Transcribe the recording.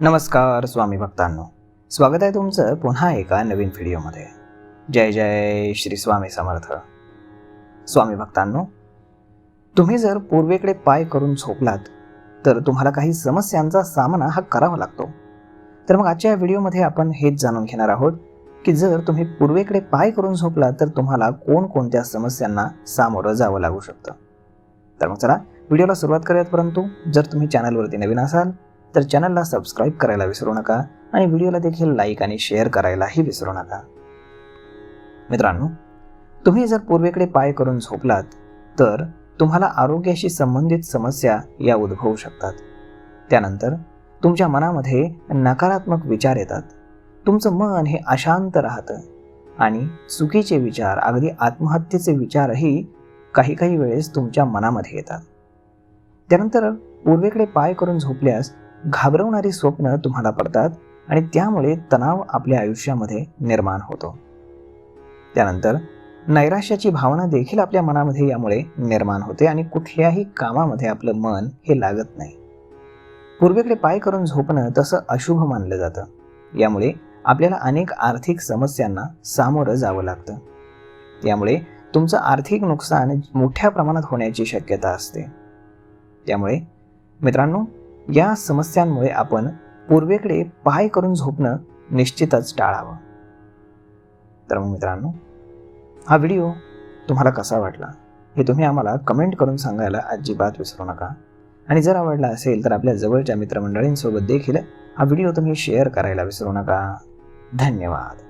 नमस्कार स्वामी भक्तांनो. स्वागत आहे तुमचं पुन्हा एका नवीन व्हिडिओमध्ये. जय जय श्री स्वामी समर्थ. स्वामी भक्तांनो तुम्ही जर पूर्वेकडे पाय करून झोपलात तर तुम्हाला काही समस्यांचा सामना हा करावा लागतो. तर मग आजच्या व्हिडिओमध्ये आपण हेच जाणून घेणार आहोत की जर तुम्ही पूर्वेकडे पाय करून झोपलात तर तुम्हाला कोणकोणत्या समस्यांना सामोरं जावं लागू शकतं. तर मग चला व्हिडिओला सुरुवात करूयात परंतु जर तुम्ही चॅनलवरती नवीन असाल तर चॅनलला सबस्क्राईब करायला विसरू नका आणि व्हिडिओला देखील लाईक आणि शेअर करायलाही विसरू नका. मित्रांनो तुम्ही जर पूर्वेकडे पाय करून झोपलात तर तुम्हाला आरोग्याशी संबंधित समस्या या उद्भवू शकतात. त्यानंतर तुमच्या मनामध्ये नकारात्मक विचार येतात. तुमचं मन हे अशांत राहतं आणि चुकीचे विचार अगदी आत्महत्येचे विचारही काही काही वेळेस तुमच्या मनामध्ये येतात. त्यानंतर पूर्वेकडे पाय करून झोपल्यास घाबरवणारी स्वप्न तुम्हाला पडतात आणि त्यामुळे तणाव आपल्या आयुष्यामध्ये निर्माण होतो. त्यानंतर नैराश्याची भावना देखील आपल्या मनामध्ये यामुळे निर्माण होते आणि कुठल्याही कामामध्ये आपलं मन हे लागत नाही. पूर्वेकडे पाय करून झोपणं तसं अशुभ मानलं जातं. यामुळे आपल्याला अनेक आर्थिक समस्यांना सामोरं जावं लागतं. त्यामुळे तुमचं आर्थिक नुकसान मोठ्या प्रमाणात होण्याची शक्यता असते. त्यामुळे मित्रांनो या समस्यांमुळे आपण पूर्वेकडे पाय करून झोपणं निश्चितच टाळावं. तर मग मित्रांनो हा व्हिडिओ तुम्हाला कसा वाटला हे तुम्ही आम्हाला कमेंट करून सांगायला अजिबात विसरू नका. आणि जर आवडला असेल तर आपल्या जवळच्या मित्रमंडळींसोबत देखील हा व्हिडिओ तुम्ही शेअर करायला विसरू नका. धन्यवाद.